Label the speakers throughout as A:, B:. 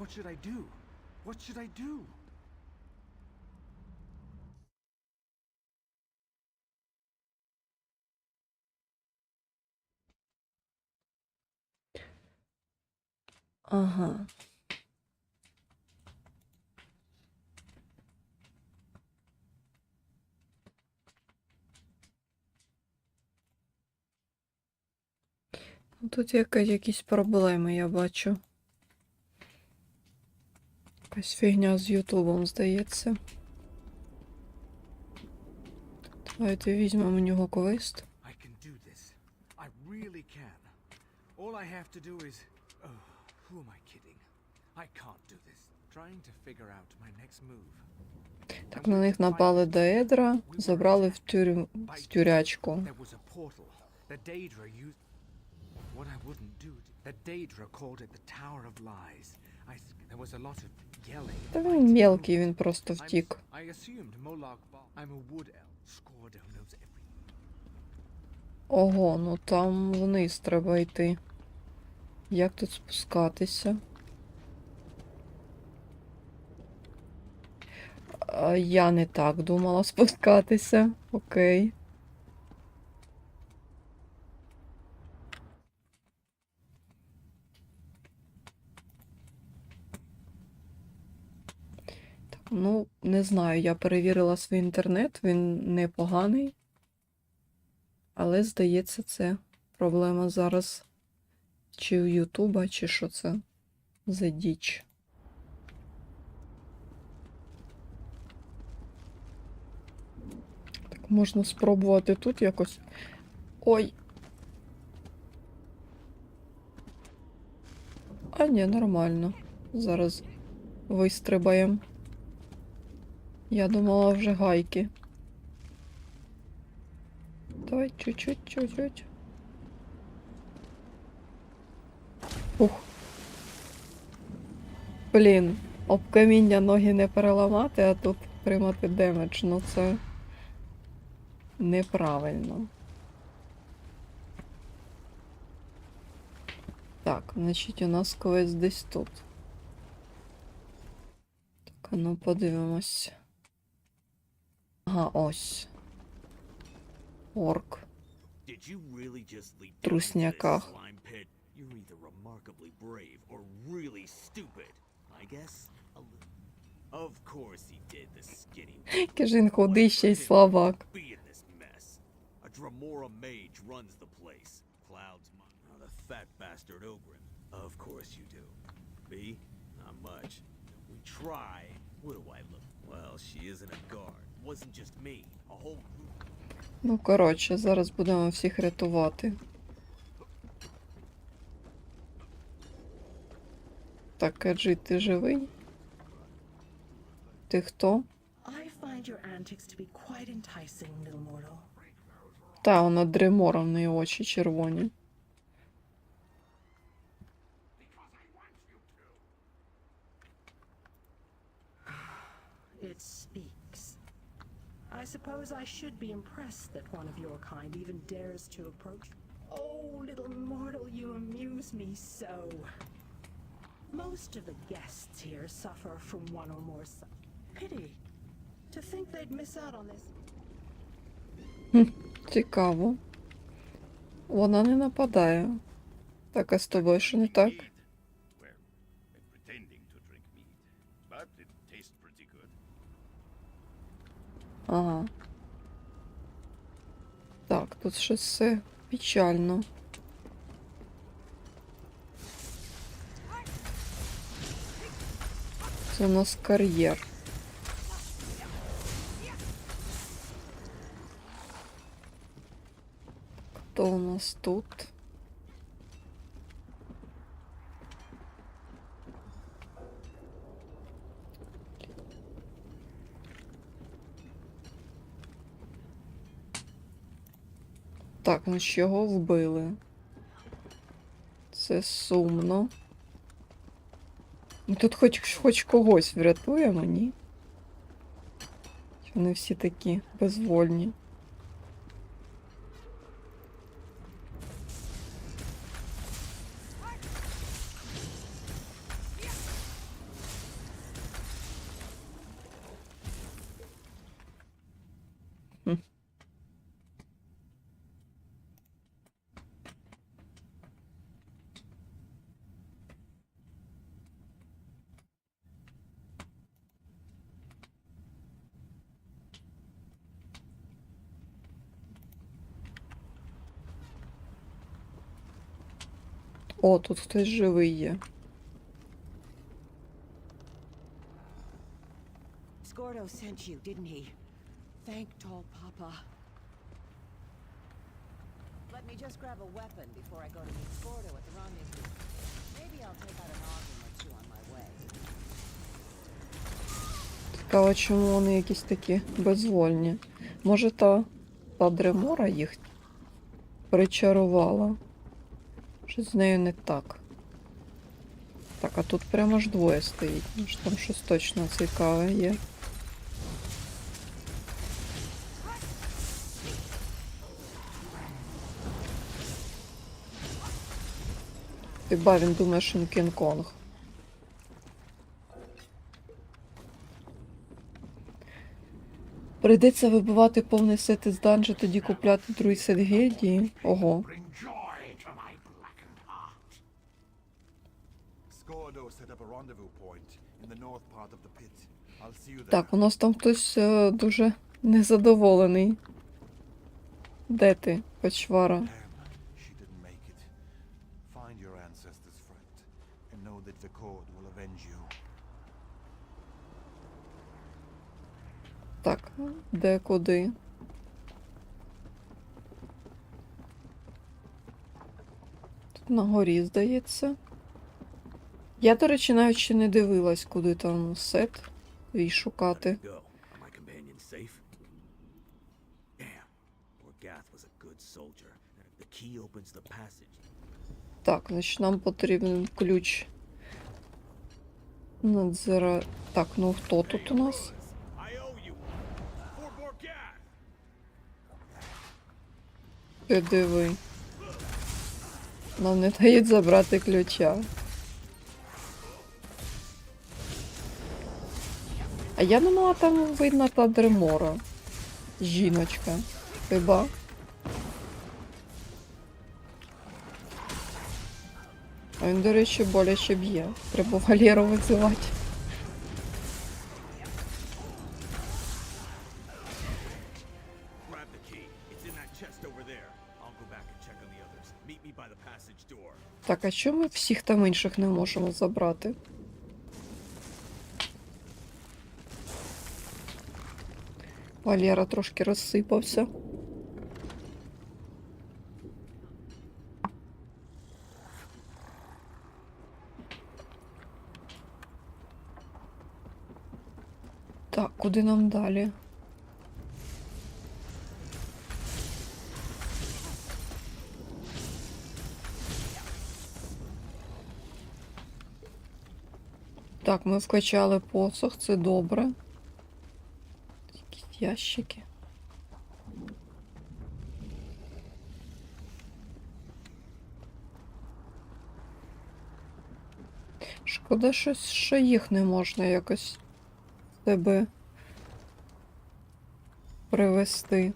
A: What should I do? What should I do?
B: Ага. Ну, Тут яка- якісь проблеми, я бачу. Якась фігня з Ютубом, здається. Давайте візьмемо у нього
A: can. All I have to do is. Oh, who am I kidding? I can't do this. Trying to figure out my next move.
B: Так, на них напали до Едра, забрали в тюрю... в тюрячку.
A: What I wouldn't do. The Daedra called it the Tower of Lies. I. There was a lot of.
B: Та він мелкий, він просто втік. Ого, ну там вниз треба йти. Як тут спускатися? Я не так думала спускатися. Окей. Так, ну, не знаю, я перевірила свій інтернет, він непоганий. Але, здається, це проблема зараз чи у Ютуба, чи що це за діч. Так, можна спробувати тут якось. Ой. А ні, нормально. Зараз вистрибаємо. Я думала вже гайки. Давай чуть-чуть, чуть-чуть. Ух. Блін, об каміння ноги не переламати, а тут приймати демедж. Ну це неправильно. Так, значить, у нас квест десь тут. Так, ну подивимось. Ага, ось. Орк.
C: Did you really just leap down into this
B: Трусняках.
C: slime pit? You're either remarkably brave or really stupid. I guess a little. Of course he did, the skinny one.
B: Який ж він худий ще й слабак.
C: Be in this mess. A Dremora mage runs the place. Cloud's mine. Oh, the fat bastard Ogren. Of course you do. Me? Not much. We try. What do I look? Well, she isn't a guard. Wasn't just me. A whole group.
B: Ну, коротше, зараз будемо всіх рятувати. Так, Каджи, ти живий? Ти хто?
D: I find your antics to be quite enticing, little mortal.
B: Та, вона дремора, в неї очі червоні.
D: It speaks. I suppose I should be impressed that one of your kind even dares to approach. Oh, little mortal, you amuse me so. Most of the guests here suffer from one or more. si- Pity. To think they'd miss out on this.
B: Цікаво. Вона не нападає. Так, а з тобою що не так? Ага. Так, тут щось все печально. Це у нас кар'єр. Хто у нас тут? Так, ну ж його вбили. Це сумно. Ми тут хоч, хоч когось врятуємо, ні? Вони всі такі безвольні. О, тут хтось живий є.
E: Scordo sent you, didn't he? Thank Tall Papa.
F: Let me just grab a weapon before I go to meet Scordo at the rendezvous. Maybe I'll take out an Ogden or two on my way.
B: Цікаво, чому вони якісь такі безвольні. Може, та, та Дремора їх причарувала? Щось з нею не так. Так, а тут прямо ж двоє стоїть. Ну там щось точно цікаве є. Ти ба, він думає, що він Кінг-Конг. Прийдеться вибивати повний сет із данжа, тоді купляти другий сет гільдії. Ого.
G: Bring joy to my blackened heart.
H: Scordo set up a rendezvous point in the north part of the pit. I'll see you there.
B: Так, у нас там хтось е, дуже незадоволений. Де ти, почвара? Так, де куди? Тут на горі, здається. Я, до речі, навіть ще не дивилась, куди там сет твій шукати. Так, значить нам потрібен ключ. Надзира. Так, ну хто тут у нас? Ти диви. Нам не дають забрати ключа. А я думала, там видно та дремора. Жіночка. Хіба? А він, до речі, боляче б'є. Треба Валеру визивати. Так, а чому ми всіх там інших не можемо забрати? Валера трошки розсипався. Так, куди нам далі? Так, ми вкачали посох, це добре. Ящики. Шкода, що, що їх не можна якось себе привести.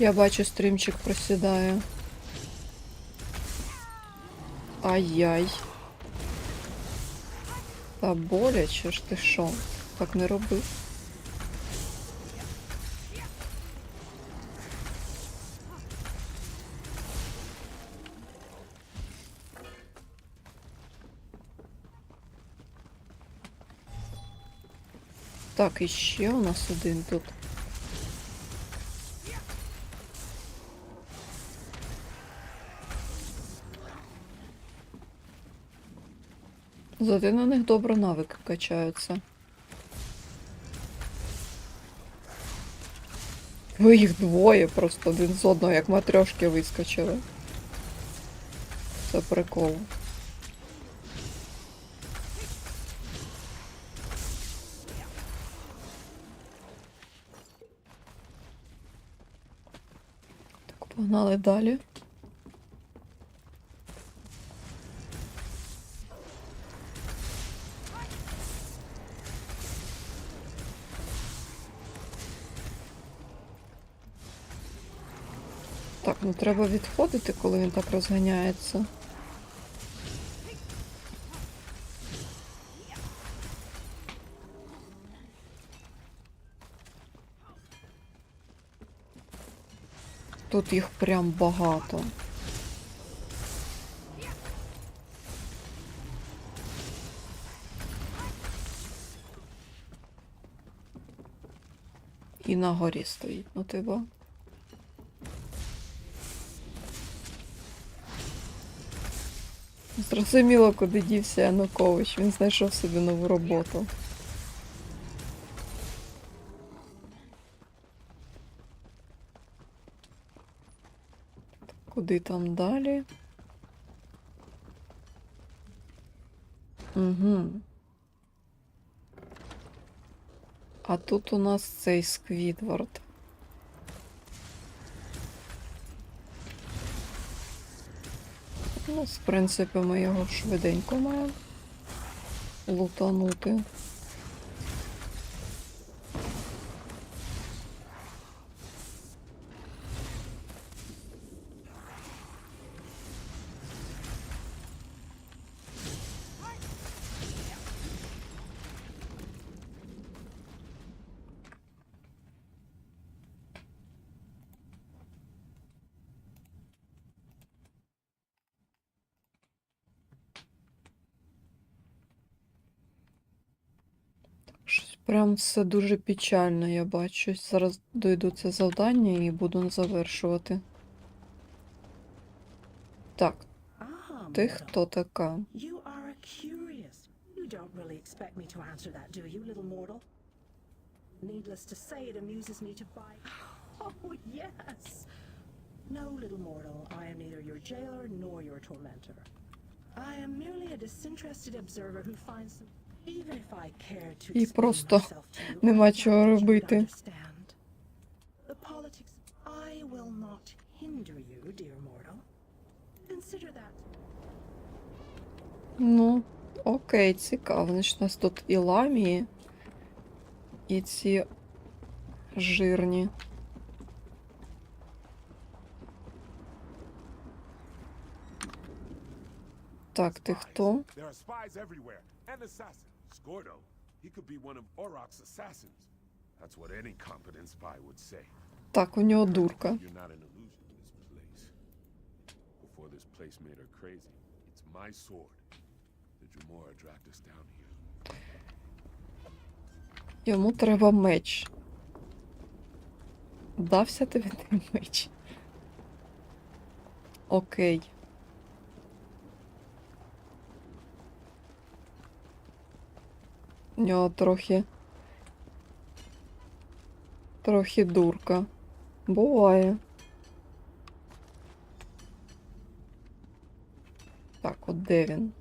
B: Я бачу, стрімчик просідає. Ай-яй. Та боляче ж ти що? Так не роби. Так, і ще у нас один тут. Зате на них добре навики качаються. Ви їх двоє просто один з одного, як матрьошки вискочили. Це прикол. Так, погнали далі. Так, ну треба відходити, коли він так розганяється. Тут їх прям багато. І на горі стоїть, ну ти бо. Зрозуміло, куди дівся Янукович. Він знайшов собі нову роботу. Куди там далі? Угу. А тут у нас цей Сквідвард. Ну, в принципі, ми його швиденько маємо лутанути. Прям все дуже печально, я бачу. Зараз дойду це завдання і буду завершувати. Так,
D: Ah,
B: ти хто така?
D: Needless to say, it amuses me to find. Oh, yes! No, little mortal, I am neither your jailer nor your tormentor. I am merely a disinterested observer who finds some.
B: І просто нема чого робити. Ну, окей, цікаво. Значить, у нас тут і ламії, і ці жирні. Так, ти хто?
G: Scordo,
I: He could be one of Orok's assassins.
G: that's what any competent spy would say.
B: Так, у нього дурка.
I: You're not an illusion in this place. Before this place made her crazy, it's my sword. The Dremora dragged us down here.
B: Йому треба меч. Дався тобі той меч. Окей. Нього трохи. Трохи дурка. Буває. Так, от де він?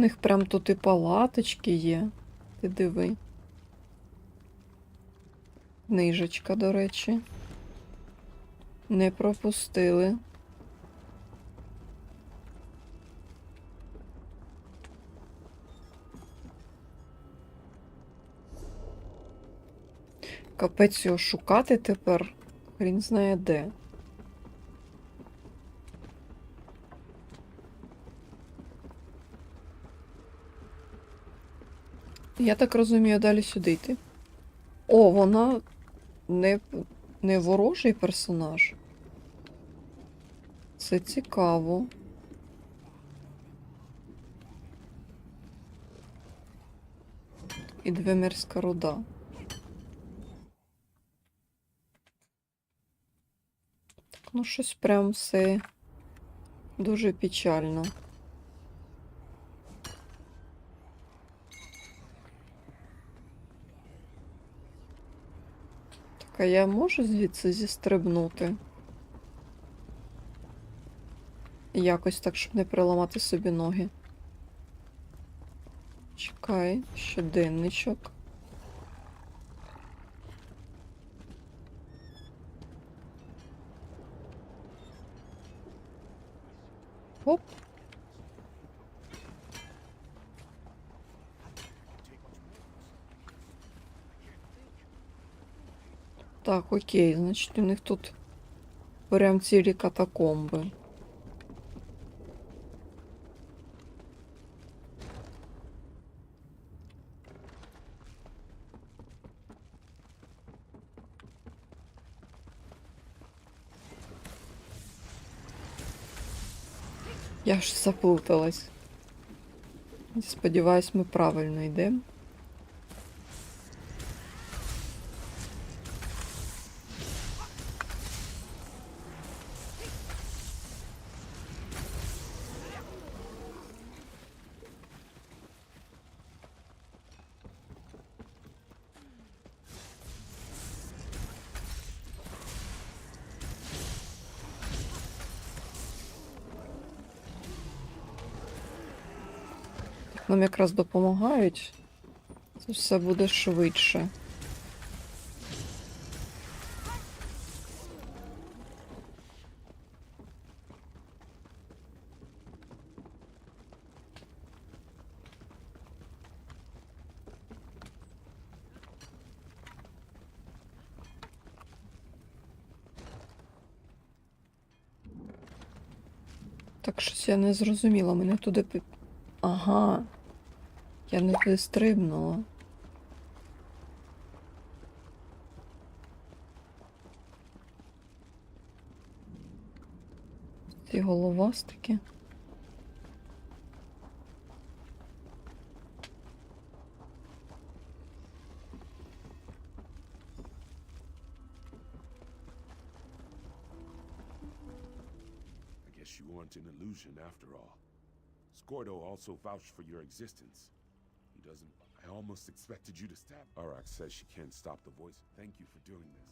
B: Них прям тут і палаточки є. Ти диви. Книжечка, до речі. Не пропустили. Капець його шукати тепер. Хрін знає де. Я так розумію, далі сюди йти. О, вона не, не ворожий персонаж. Це цікаво. І двемірська руда. Так, ну щось прям все дуже печально. А я можу звідси зістрибнути? Якось так, щоб не переламати собі ноги. Чекай, щоденничок. Так, окей, значить у них тут прям цілі катакомби. Я ж заплуталась. Сподіваюсь, ми правильно йдемо. Нам якраз допомагають. Це все буде швидше. Так щось я не зрозуміла, мене туди Ага. Я не туди стрибнула. Ці головастики.
I: I guess you weren't an illusion after all. Scordo also vouched for your existence. He doesn't. I almost expected you to stab. Arak says she can't stop the voice. Thank you for doing this.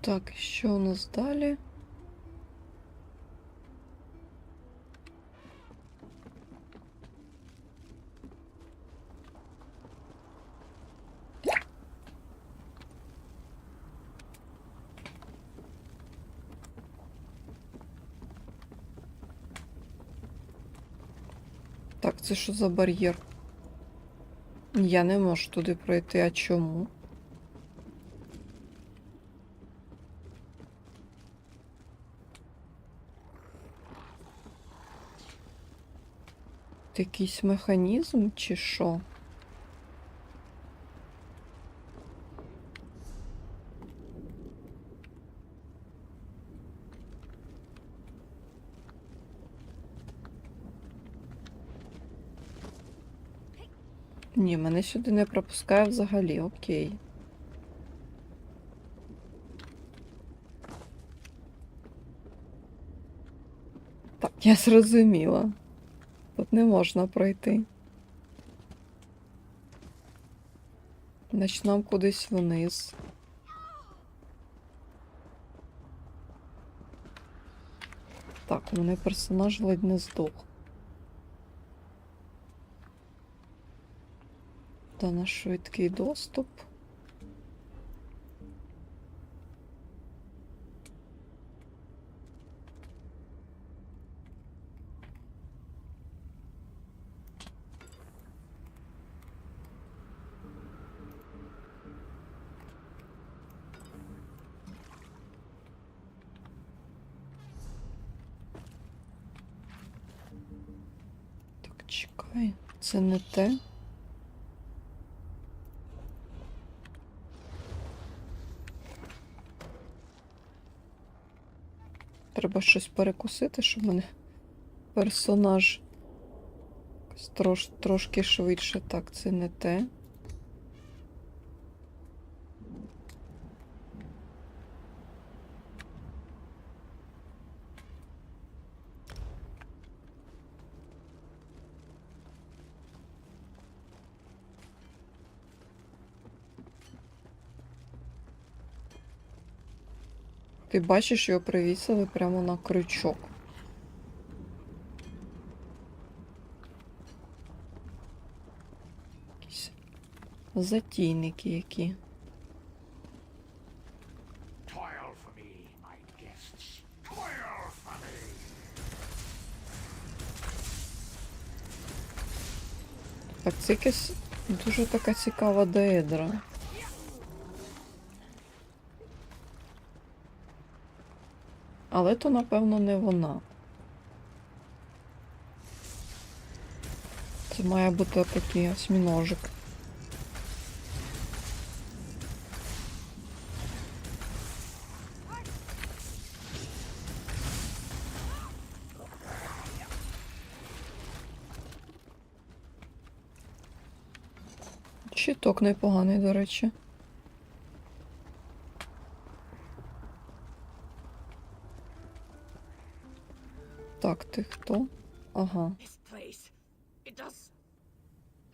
B: Так, що у нас далі? Це що за бар'єр? Я не можу туди пройти, а чому? Якийсь механізм чи що? Ні, мене сюди не пропускає взагалі, окей. Так, я зрозуміла. Тут не можна пройти. Значить, нам кудись вниз. Так, у мене персонаж ледь не здох. Та на швидкий доступ. Так, чекай, це не те. Треба щось перекусити, щоб мене персонаж трош, трошки швидше. Так, це не те. Ти бачиш, його привісили прямо на крючок. Якісь затійники які. Так, це якась дуже така цікава деедра. Але то, напевно, не вона. Це має бути такий осьміножик. Щиток непоганий, до речі. Так, ти хто? Ага.
D: This place, it does.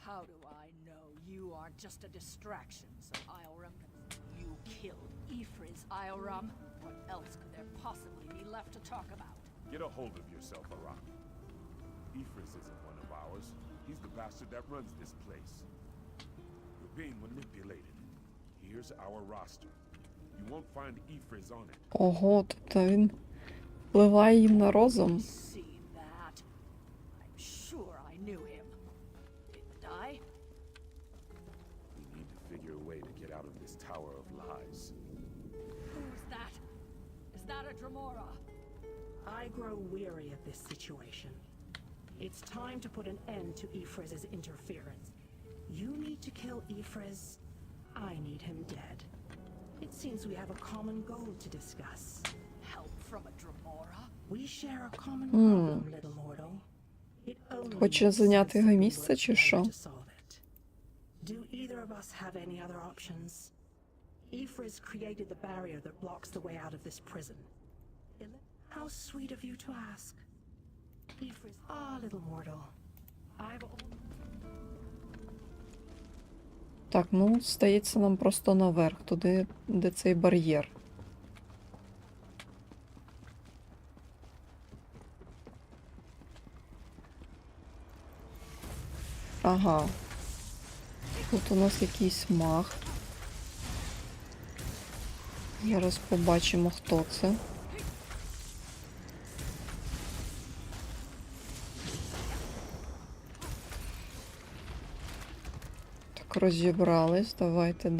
F: How do I know you aren't just a distraction so Islerum can... You killed Ifriz Islerum. What else could there possibly be left to talk about?
I: Get a hold of yourself, Arak. Ephraim isn't one of ours. He's the bastard that runs this place. You're being manipulated. Here's our roster. You won't find Ephraim on it.
B: Ого, тобто він впливає їм на розум.
F: Seen that. I'm sure I knew him. Didn't I?
I: We need to figure a way to get out of this tower of lies.
F: Who's that? Is that a Dremora?
D: I grow weary of this situation. It's time to put an end to Ephraim's interference. You need to kill Ephraim. I need him dead. It seems we have a common goal to discuss.
F: Help from a Dremora?
D: We share a common problem, little mortal. It
B: Хоче зайняти його місце чи що?
D: Do either of us have any other options? Ephraim created the barrier that blocks the way out of this prison. How sweet of you to ask. Ephraim, ah, little mortal. I've
B: Так, ну, здається, нам просто наверх, туди, де цей бар'єр. Ага. Тут у нас якийсь маг. Зараз побачимо, хто це. Так, розібрались. Давайте далі.